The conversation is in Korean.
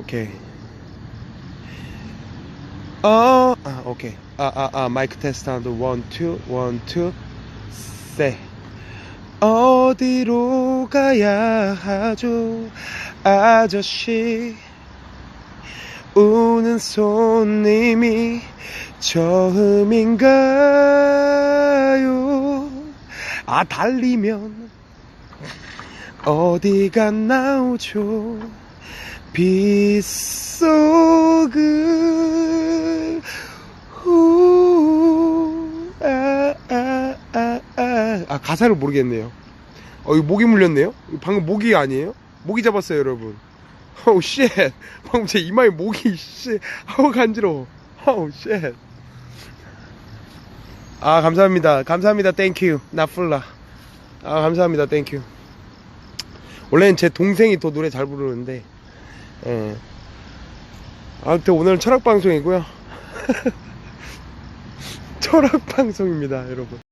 오케이. 어, 아, 오케이. 아, 아, 아, 마이크 테스트 한드 원, 투, 원, 투, 세. 어디로 가야 하죠, 아저씨? 우는 손님이 처음인가요? 아, 달리면 어디가 나오죠? 빗속을 후, 아, 아, 아, 아. 아, 가사를 모르겠네요. 어, 이거 모기 물렸네요? 방금 모기 아니에요? 모기 잡았어요, 여러분. 어우, 쉣. 방금 제 이마에 모기, 씨. 아우, 간지러워. 어우, 쉣. 아, 감사합니다. 감사합니다. 땡큐. 나풀라. 아, 감사합니다. 땡큐. 원래는 제 동생이 더 노래 잘 부르는데, 예. 아무튼 오늘 철학 방송이고요. 철학 방송입니다, 여러분.